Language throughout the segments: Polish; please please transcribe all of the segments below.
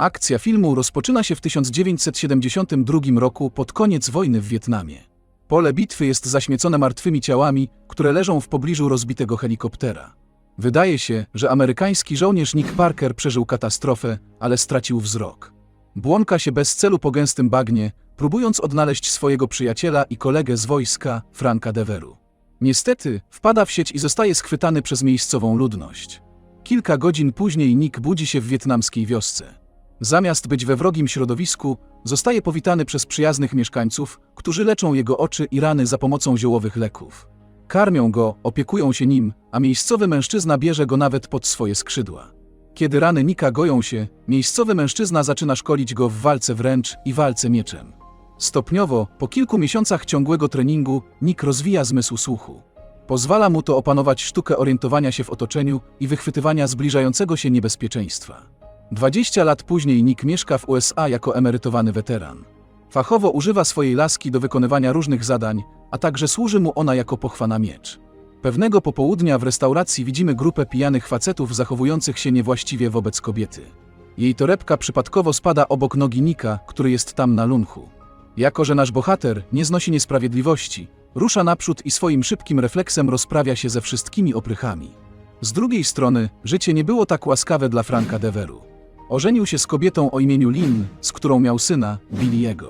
Akcja filmu rozpoczyna się w 1972 roku pod koniec wojny w Wietnamie. Pole bitwy jest zaśmiecone martwymi ciałami, które leżą w pobliżu rozbitego helikoptera. Wydaje się, że amerykański żołnierz Nick Parker przeżył katastrofę, ale stracił wzrok. Błąka się bez celu po gęstym bagnie, próbując odnaleźć swojego przyjaciela i kolegę z wojska, Franka Deveru. Niestety, wpada w sieć i zostaje schwytany przez miejscową ludność. Kilka godzin później Nick budzi się w wietnamskiej wiosce. Zamiast być we wrogim środowisku, zostaje powitany przez przyjaznych mieszkańców, którzy leczą jego oczy i rany za pomocą ziołowych leków. Karmią go, opiekują się nim, a miejscowy mężczyzna bierze go nawet pod swoje skrzydła. Kiedy rany Nika goją się, miejscowy mężczyzna zaczyna szkolić go w walce wręcz i walce mieczem. Stopniowo, po kilku miesiącach ciągłego treningu, Nick rozwija zmysł słuchu. Pozwala mu to opanować sztukę orientowania się w otoczeniu i wychwytywania zbliżającego się niebezpieczeństwa. 20 lat później Nick mieszka w USA jako emerytowany weteran. Fachowo używa swojej laski do wykonywania różnych zadań, a także służy mu ona jako pochwa na miecz. Pewnego popołudnia w restauracji widzimy grupę pijanych facetów zachowujących się niewłaściwie wobec kobiety. Jej torebka przypadkowo spada obok nogi Nika, który jest tam na lunchu. Jako, że nasz bohater nie znosi niesprawiedliwości, rusza naprzód i swoim szybkim refleksem rozprawia się ze wszystkimi oprychami. Z drugiej strony, życie nie było tak łaskawe dla Franka Deveru. Ożenił się z kobietą o imieniu Lynn, z którą miał syna, Billy'ego.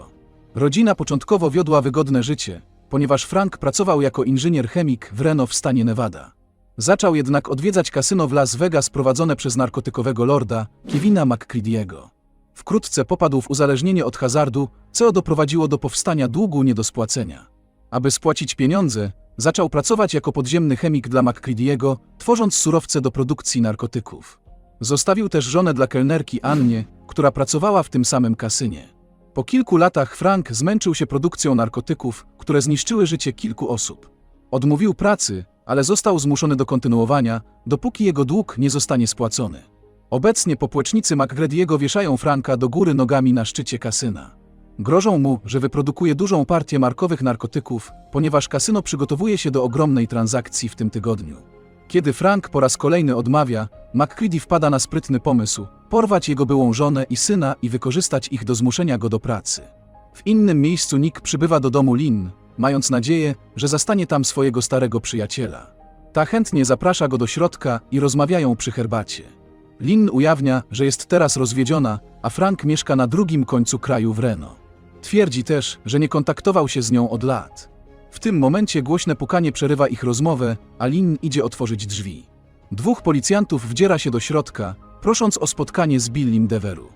Rodzina początkowo wiodła wygodne życie, ponieważ Frank pracował jako inżynier-chemik w Reno w stanie Nevada. Zaczął jednak odwiedzać kasyno w Las Vegas prowadzone przez narkotykowego lorda, Kevina McCready'ego. Wkrótce popadł w uzależnienie od hazardu, co doprowadziło do powstania długu nie do spłacenia. Aby spłacić pieniądze, zaczął pracować jako podziemny chemik dla McCready'ego, tworząc surowce do produkcji narkotyków. Zostawił też żonę dla kelnerki Annie, która pracowała w tym samym kasynie. Po kilku latach Frank zmęczył się produkcją narkotyków, które zniszczyły życie kilku osób. Odmówił pracy, ale został zmuszony do kontynuowania, dopóki jego dług nie zostanie spłacony. Obecnie popłecznicy McGrady'ego wieszają Franka do góry nogami na szczycie kasyna. Grożą mu, że wyprodukuje dużą partię markowych narkotyków, ponieważ kasyno przygotowuje się do ogromnej transakcji w tym tygodniu. Kiedy Frank po raz kolejny odmawia, McCready wpada na sprytny pomysł porwać jego byłą żonę i syna i wykorzystać ich do zmuszenia go do pracy. W innym miejscu Nick przybywa do domu Lynn, mając nadzieję, że zastanie tam swojego starego przyjaciela. Ta chętnie zaprasza go do środka i rozmawiają przy herbacie. Lynn ujawnia, że jest teraz rozwiedziona, a Frank mieszka na drugim końcu kraju w Reno. Twierdzi też, że nie kontaktował się z nią od lat. W tym momencie głośne pukanie przerywa ich rozmowę, a Lin idzie otworzyć drzwi. Dwóch policjantów wdziera się do środka, prosząc o spotkanie z Billim Deveru.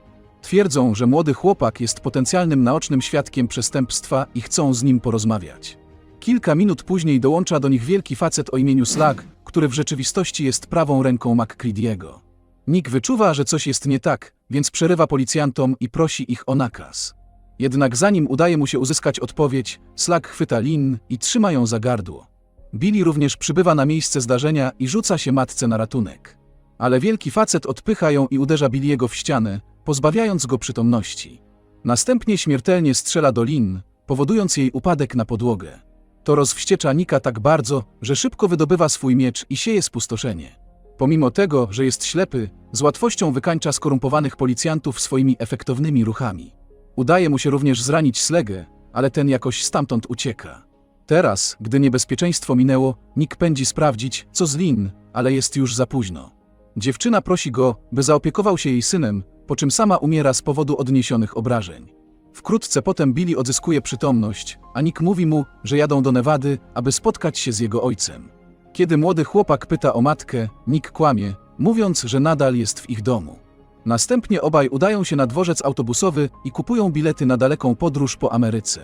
Twierdzą, że młody chłopak jest potencjalnym naocznym świadkiem przestępstwa i chcą z nim porozmawiać. Kilka minut później dołącza do nich wielki facet o imieniu Slag, który w rzeczywistości jest prawą ręką McCready'ego. Nick wyczuwa, że coś jest nie tak, więc przerywa policjantom i prosi ich o nakaz. Jednak zanim udaje mu się uzyskać odpowiedź, Slag chwyta Lin i trzyma ją za gardło. Billy również przybywa na miejsce zdarzenia i rzuca się matce na ratunek. Ale wielki facet odpycha ją i uderza Billy'ego w ścianę, pozbawiając go przytomności. Następnie śmiertelnie strzela do Lin, powodując jej upadek na podłogę. To rozwściecza Nika tak bardzo, że szybko wydobywa swój miecz i sieje spustoszenie. Pomimo tego, że jest ślepy, z łatwością wykańcza skorumpowanych policjantów swoimi efektownymi ruchami. Udaje mu się również zranić Slegę, ale ten jakoś stamtąd ucieka. Teraz, gdy niebezpieczeństwo minęło, Nick pędzi sprawdzić, co z Lin, ale jest już za późno. Dziewczyna prosi go, by zaopiekował się jej synem, po czym sama umiera z powodu odniesionych obrażeń. Wkrótce potem Billy odzyskuje przytomność, a Nick mówi mu, że jadą do Nevady, aby spotkać się z jego ojcem. Kiedy młody chłopak pyta o matkę, Nick kłamie, mówiąc, że nadal jest w ich domu. Następnie obaj udają się na dworzec autobusowy i kupują bilety na daleką podróż po Ameryce.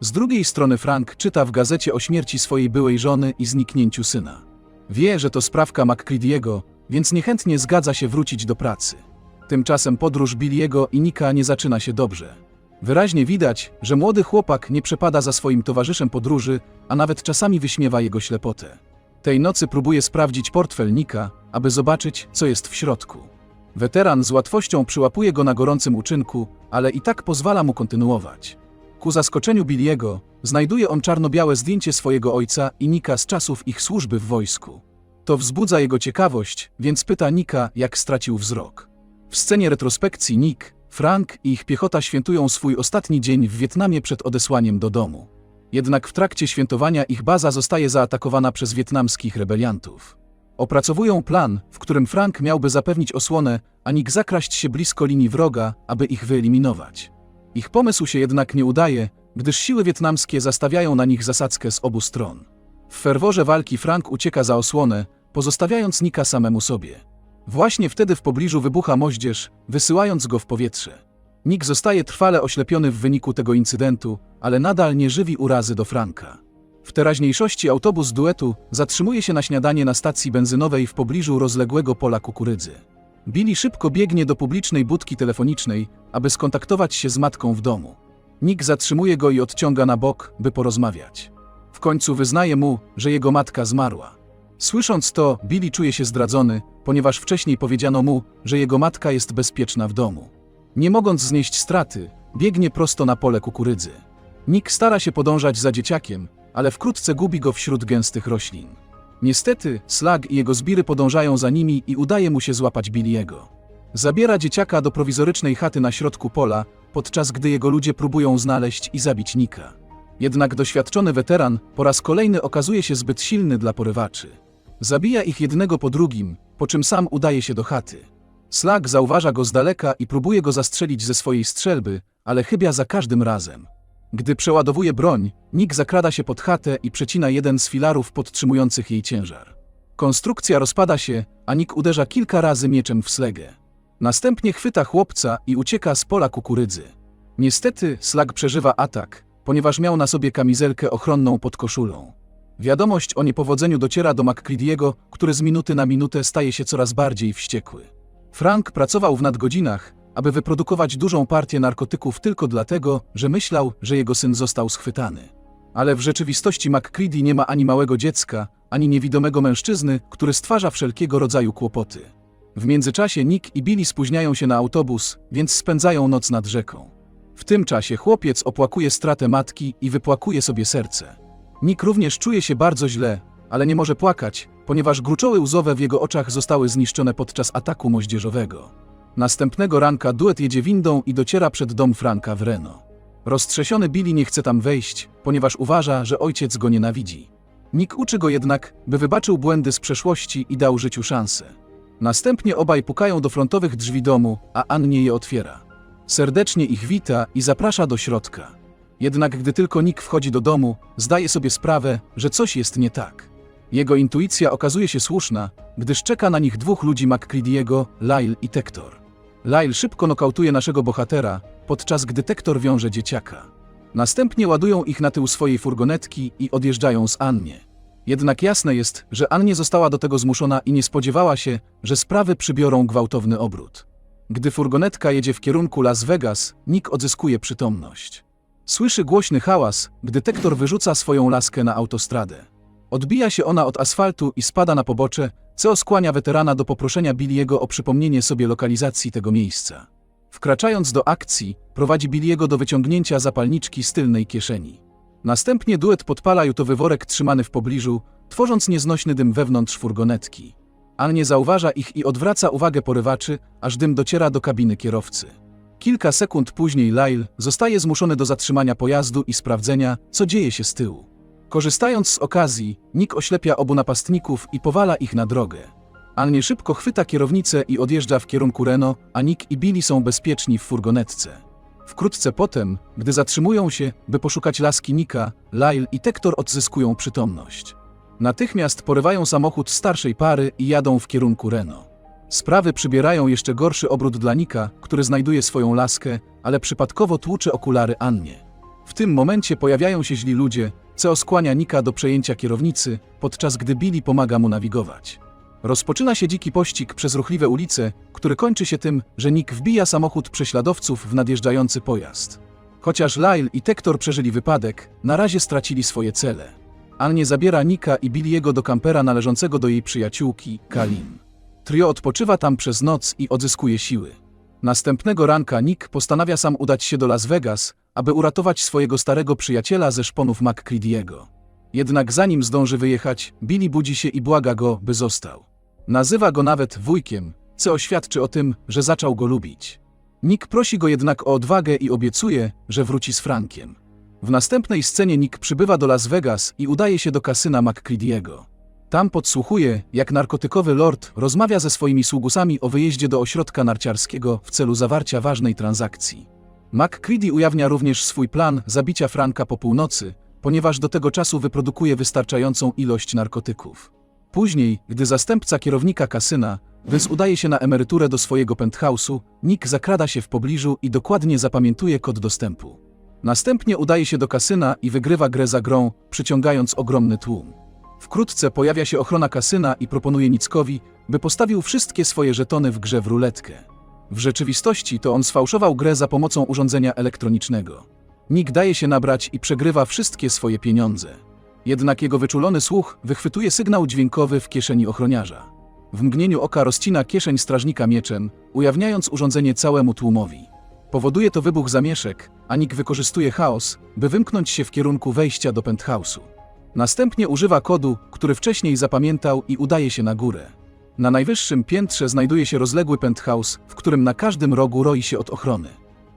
Z drugiej strony Frank czyta w gazecie o śmierci swojej byłej żony i zniknięciu syna. Wie, że to sprawka McCready'ego, więc niechętnie zgadza się wrócić do pracy. Tymczasem podróż Billy'ego i Nika nie zaczyna się dobrze. Wyraźnie widać, że młody chłopak nie przepada za swoim towarzyszem podróży, a nawet czasami wyśmiewa jego ślepotę. Tej nocy próbuje sprawdzić portfel Nika, aby zobaczyć, co jest w środku. Weteran z łatwością przyłapuje go na gorącym uczynku, ale i tak pozwala mu kontynuować. Ku zaskoczeniu Billiego, znajduje on czarno-białe zdjęcie swojego ojca i Nika z czasów ich służby w wojsku. To wzbudza jego ciekawość, więc pyta Nika, jak stracił wzrok. W scenie retrospekcji Nick, Frank i ich piechota świętują swój ostatni dzień w Wietnamie przed odesłaniem do domu. Jednak w trakcie świętowania ich baza zostaje zaatakowana przez wietnamskich rebeliantów. Opracowują plan, w którym Frank miałby zapewnić osłonę, a Nick zakraść się blisko linii wroga, aby ich wyeliminować. Ich pomysł się jednak nie udaje, gdyż siły wietnamskie zastawiają na nich zasadzkę z obu stron. W ferworze walki Frank ucieka za osłonę, pozostawiając Nika samemu sobie. Właśnie wtedy w pobliżu wybucha moździerz, wysyłając go w powietrze. Nick zostaje trwale oślepiony w wyniku tego incydentu, ale nadal nie żywi urazy do Franka. W teraźniejszości autobus duetu zatrzymuje się na śniadanie na stacji benzynowej w pobliżu rozległego pola kukurydzy. Billy szybko biegnie do publicznej budki telefonicznej, aby skontaktować się z matką w domu. Nick zatrzymuje go i odciąga na bok, by porozmawiać. W końcu wyznaje mu, że jego matka zmarła. Słysząc to, Billy czuje się zdradzony, ponieważ wcześniej powiedziano mu, że jego matka jest bezpieczna w domu. Nie mogąc znieść straty, biegnie prosto na pole kukurydzy. Nick stara się podążać za dzieciakiem, ale wkrótce gubi go wśród gęstych roślin. Niestety, Slag i jego zbiry podążają za nimi i udaje mu się złapać Billiego. Zabiera dzieciaka do prowizorycznej chaty na środku pola, podczas gdy jego ludzie próbują znaleźć i zabić Nika. Jednak doświadczony weteran po raz kolejny okazuje się zbyt silny dla porywaczy. Zabija ich jednego po drugim, po czym sam udaje się do chaty. Slag zauważa go z daleka i próbuje go zastrzelić ze swojej strzelby, ale chybia za każdym razem. Gdy przeładowuje broń, Nick zakrada się pod chatę i przecina jeden z filarów podtrzymujących jej ciężar. Konstrukcja rozpada się, a Nick uderza kilka razy mieczem w slegę. Następnie chwyta chłopca i ucieka z pola kukurydzy. Niestety, Slag przeżywa atak, ponieważ miał na sobie kamizelkę ochronną pod koszulą. Wiadomość o niepowodzeniu dociera do McCready'ego, który z minuty na minutę staje się coraz bardziej wściekły. Frank pracował w nadgodzinach, aby wyprodukować dużą partię narkotyków tylko dlatego, że myślał, że jego syn został schwytany. Ale w rzeczywistości McCready nie ma ani małego dziecka, ani niewidomego mężczyzny, który stwarza wszelkiego rodzaju kłopoty. W międzyczasie Nick i Billy spóźniają się na autobus, więc spędzają noc nad rzeką. W tym czasie chłopiec opłakuje stratę matki i wypłakuje sobie serce. Nick również czuje się bardzo źle, ale nie może płakać, ponieważ gruczoły łzowe w jego oczach zostały zniszczone podczas ataku moździerzowego. Następnego ranka duet jedzie windą i dociera przed dom Franka w Reno. Roztrzesiony Billy nie chce tam wejść, ponieważ uważa, że ojciec go nienawidzi. Nick uczy go jednak, by wybaczył błędy z przeszłości i dał życiu szansę. Następnie obaj pukają do frontowych drzwi domu, a Annie je otwiera. Serdecznie ich wita i zaprasza do środka. Jednak gdy tylko Nick wchodzi do domu, zdaje sobie sprawę, że coś jest nie tak. Jego intuicja okazuje się słuszna, gdyż czeka na nich dwóch ludzi McCready'ego, Lyle i Tektor. Lyle szybko nokautuje naszego bohatera, podczas gdy Tektor wiąże dzieciaka. Następnie ładują ich na tył swojej furgonetki i odjeżdżają z Annie. Jednak jasne jest, że Annie została do tego zmuszona i nie spodziewała się, że sprawy przybiorą gwałtowny obrót. Gdy furgonetka jedzie w kierunku Las Vegas, Nick odzyskuje przytomność. Słyszy głośny hałas, gdy Tektor wyrzuca swoją laskę na autostradę. Odbija się ona od asfaltu i spada na pobocze, co skłania weterana do poproszenia Billiego o przypomnienie sobie lokalizacji tego miejsca. Wkraczając do akcji, prowadzi Billiego do wyciągnięcia zapalniczki z tylnej kieszeni. Następnie duet podpala jutowy worek trzymany w pobliżu, tworząc nieznośny dym wewnątrz furgonetki. Annie zauważa ich i odwraca uwagę porywaczy, aż dym dociera do kabiny kierowcy. Kilka sekund później Lyle zostaje zmuszony do zatrzymania pojazdu i sprawdzenia, co dzieje się z tyłu. Korzystając z okazji, Nick oślepia obu napastników i powala ich na drogę. Annie szybko chwyta kierownicę i odjeżdża w kierunku Reno, a Nick i Billy są bezpieczni w furgonetce. Wkrótce potem, gdy zatrzymują się, by poszukać laski Nika, Lyle i Tektor odzyskują przytomność. Natychmiast porywają samochód starszej pary i jadą w kierunku Reno. Sprawy przybierają jeszcze gorszy obrót dla Nika, który znajduje swoją laskę, ale przypadkowo tłucze okulary Annie. W tym momencie pojawiają się źli ludzie, co skłania Nika do przejęcia kierownicy, podczas gdy Billy pomaga mu nawigować. Rozpoczyna się dziki pościg przez ruchliwe ulice, który kończy się tym, że Nick wbija samochód prześladowców w nadjeżdżający pojazd. Chociaż Lyle i Tektor przeżyli wypadek, na razie stracili swoje cele. Annie zabiera Nika i Billiego do kampera należącego do jej przyjaciółki, Kalim. Trio odpoczywa tam przez noc i odzyskuje siły. Następnego ranka Nick postanawia sam udać się do Las Vegas, aby uratować swojego starego przyjaciela ze szponów McCready'ego. Jednak zanim zdąży wyjechać, Billy budzi się i błaga go, by został. Nazywa go nawet wujkiem, co oświadczy o tym, że zaczął go lubić. Nick prosi go jednak o odwagę i obiecuje, że wróci z Frankiem. W następnej scenie Nick przybywa do Las Vegas i udaje się do kasyna McCready'ego. Tam podsłuchuje, jak narkotykowy lord rozmawia ze swoimi sługusami o wyjeździe do ośrodka narciarskiego w celu zawarcia ważnej transakcji. McCready ujawnia również swój plan zabicia Franka po północy, ponieważ do tego czasu wyprodukuje wystarczającą ilość narkotyków. Później, gdy zastępca kierownika kasyna, Vince udaje się na emeryturę do swojego penthouse'u, Nick zakrada się w pobliżu i dokładnie zapamiętuje kod dostępu. Następnie udaje się do kasyna i wygrywa grę za grą, przyciągając ogromny tłum. Wkrótce pojawia się ochrona kasyna i proponuje Nickowi, by postawił wszystkie swoje żetony w grze w ruletkę. W rzeczywistości to on sfałszował grę za pomocą urządzenia elektronicznego. Nick daje się nabrać i przegrywa wszystkie swoje pieniądze. Jednak jego wyczulony słuch wychwytuje sygnał dźwiękowy w kieszeni ochroniarza. W mgnieniu oka rozcina kieszeń strażnika mieczem, ujawniając urządzenie całemu tłumowi. Powoduje to wybuch zamieszek, a Nick wykorzystuje chaos, by wymknąć się w kierunku wejścia do penthouse'u. Następnie używa kodu, który wcześniej zapamiętał i udaje się na górę. Na najwyższym piętrze znajduje się rozległy penthouse, w którym na każdym rogu roi się od ochrony.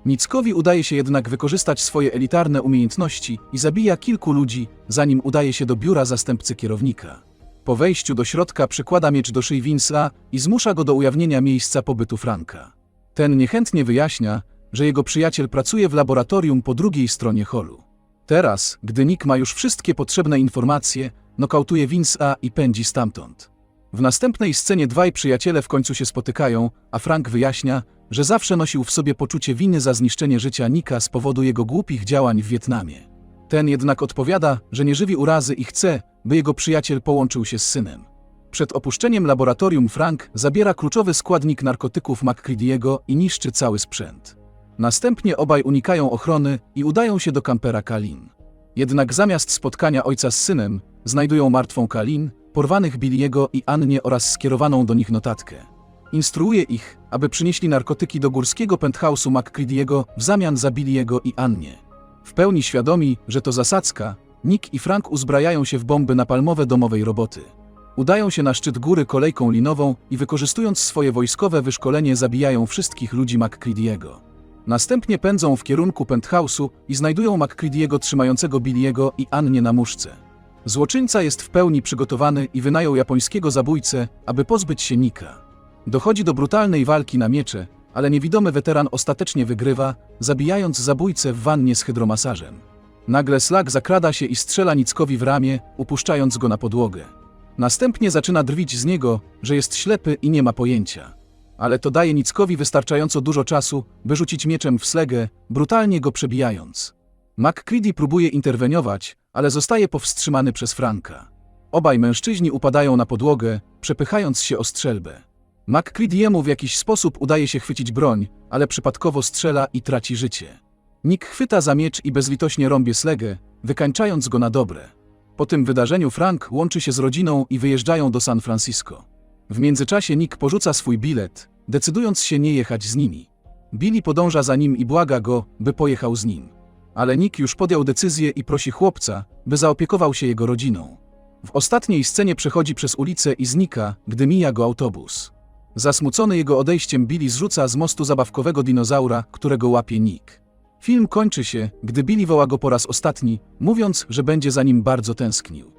Nickowi udaje się jednak wykorzystać swoje elitarne umiejętności i zabija kilku ludzi, zanim udaje się do biura zastępcy kierownika. Po wejściu do środka przykłada miecz do szyi Vince'a i zmusza go do ujawnienia miejsca pobytu Franka. Ten niechętnie wyjaśnia, że jego przyjaciel pracuje w laboratorium po drugiej stronie holu. Teraz, gdy Nick ma już wszystkie potrzebne informacje, nokautuje Vince'a i pędzi stamtąd. W następnej scenie dwaj przyjaciele w końcu się spotykają, a Frank wyjaśnia, że zawsze nosił w sobie poczucie winy za zniszczenie życia Nika z powodu jego głupich działań w Wietnamie. Ten jednak odpowiada, że nie żywi urazy i chce, by jego przyjaciel połączył się z synem. Przed opuszczeniem laboratorium Frank zabiera kluczowy składnik narkotyków McCready'ego i niszczy cały sprzęt. Następnie obaj unikają ochrony i udają się do kampera Kalin. Jednak zamiast spotkania ojca z synem, znajdują martwą Kalin, porwanych Billiego i Annie oraz skierowaną do nich notatkę. Instruuje ich, aby przynieśli narkotyki do górskiego penthouse'u McCready'ego w zamian za Billiego i Annie. W pełni świadomi, że to zasadzka, Nick i Frank uzbrajają się w bomby napalmowe domowej roboty. Udają się na szczyt góry kolejką linową i wykorzystując swoje wojskowe wyszkolenie zabijają wszystkich ludzi McCready'ego. Następnie pędzą w kierunku penthouse'u i znajdują McCready'ego trzymającego Billiego i Annie na muszce. Złoczyńca jest w pełni przygotowany i wynajął japońskiego zabójcę, aby pozbyć się Nika. Dochodzi do brutalnej walki na miecze, ale niewidomy weteran ostatecznie wygrywa, zabijając zabójcę w wannie z hydromasażem. Nagle Slug zakrada się i strzela Nickowi w ramię, upuszczając go na podłogę. Następnie zaczyna drwić z niego, że jest ślepy i nie ma pojęcia. Ale to daje Nickowi wystarczająco dużo czasu, by rzucić mieczem w slegę, brutalnie go przebijając. McCready próbuje interweniować, ale zostaje powstrzymany przez Franka. Obaj mężczyźni upadają na podłogę, przepychając się o strzelbę. McCready'emu w jakiś sposób udaje się chwycić broń, ale przypadkowo strzela i traci życie. Nick chwyta za miecz i bezlitośnie rąbie slegę, wykańczając go na dobre. Po tym wydarzeniu Frank łączy się z rodziną i wyjeżdżają do San Francisco. W międzyczasie Nick porzuca swój bilet, decydując się nie jechać z nimi. Billy podąża za nim i błaga go, by pojechał z nim. Ale Nick już podjął decyzję i prosi chłopca, by zaopiekował się jego rodziną. W ostatniej scenie przechodzi przez ulicę i znika, gdy mija go autobus. Zasmucony jego odejściem Billy zrzuca z mostu zabawkowego dinozaura, którego łapie Nick. Film kończy się, gdy Billy woła go po raz ostatni, mówiąc, że będzie za nim bardzo tęsknił.